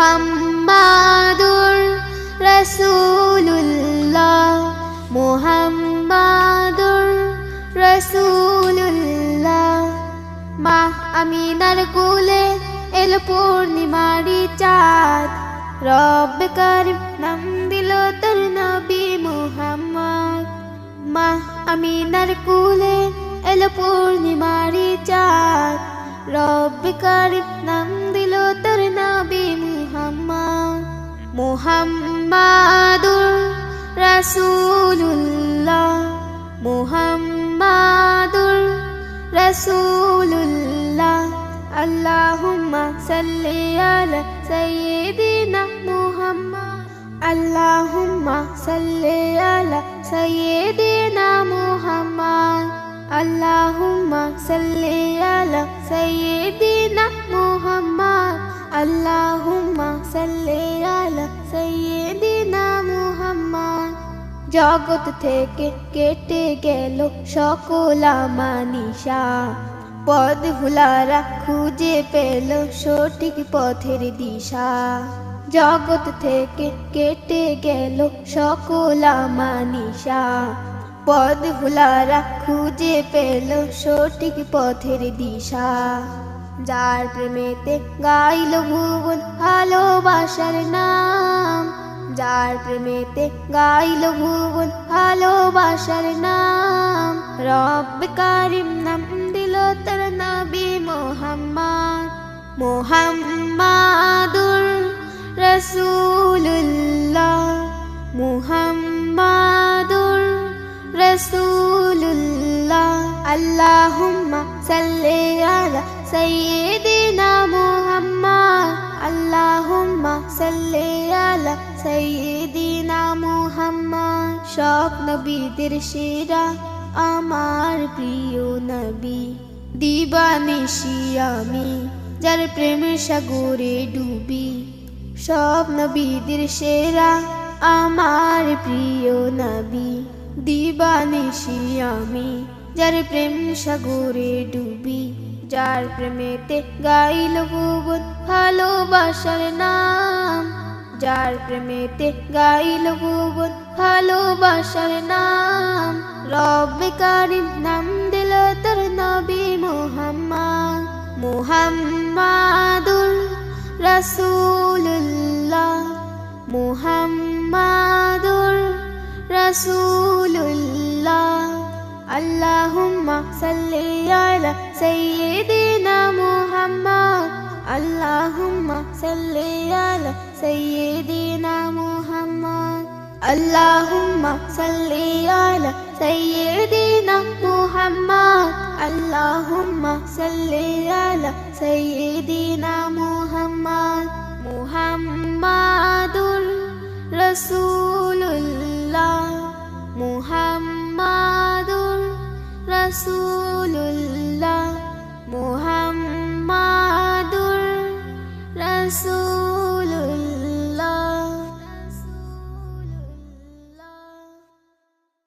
মোহাম্মাদুর রসুল্লাহ মোহাম্মাদুর রসুল্লাহ মা আমিনার কুলে এল পূর্ণিমারি চাঁদ রব করিম আমিনার কুলে এল পূর্ণিমারি চাঁদ। রব করিম নাম দিল তোর নবী মুহাম্মদ। মুহাম্মাদুর রাসূলুল্লাহ। মুহাম্মাদুর রাসূলুল্লাহ। আল্লাহুম্মা সাল্লি আলা সাইয়্যিদিনা মুহাম্মদ। আল্লাহুম্মা সাল্লি আলা সাইয়্যিদিনা মুহাম্মদ আল্লাহুম্মা সাল্লি আলা সাইয়্যিদিনা মুহাম্মদ আল্লাহুম্মা সাল্লি আলা সাইয়্যিদিনা মুহাম্মদ জগৎ থেকে কেটে গেল সকল মানিসা পদ হুলারা খুঁজে পেল সঠিক পথের দিশা। জগৎ থেকে কেটে গেল সকল মানিসা পদ হুলারা খুঁজে পেল সঠিক পথের দিশা। যার প্রেমেতে গাইল ভুবন ভালোবাসার নাম, যার প্রেমেতে গাইল ভুবন ভালোবাসার নাম, রব কারিম নাম মোহাম্মাদুর রসুল্লাহ মুহাম্মাদুর রসুল্লাহ আল্লাহুম্মা সাল্লি আলা সাইয়্যিদিনা মুহাম্মদ আল্লাহুম্মা সাল্লি আলা সাইয়্যিদিনা মুহাম্মদ সব নবীদের সেরা আমার প্রিয় নবী দিবানিশি আমি যার প্রেমের সাগরে ডুবি, সব নবীদের সেরা, আমার প্রিয় নবী। দিবানিশি আমি, যার প্রেম সাগরে ডুবি। যার প্রেমেতে গাইল ভুবন ভালোবাসার নাম। যার প্রেমেতে গাইল ভুবন ভালোবাসার নাম। রব কারিম নাম দিল তোর রাসূলুল্লাহ মুহাম্মাদুর রাসূলুল্লাহ। আল্লাহুম্মা সাল্লি আলা সাইয়্যিদিনা মুহাম্মদ। আল্লাহুম্মা সাল্লি আলা সাইয়্যিদিনা মুহাম্মদ। আল্লাহুম্মা সাল্লি আলা সাইয়্যিদিনা اللهم صل على سيدنا محمد محمد رسول الله محمد رسول الله محمد رسول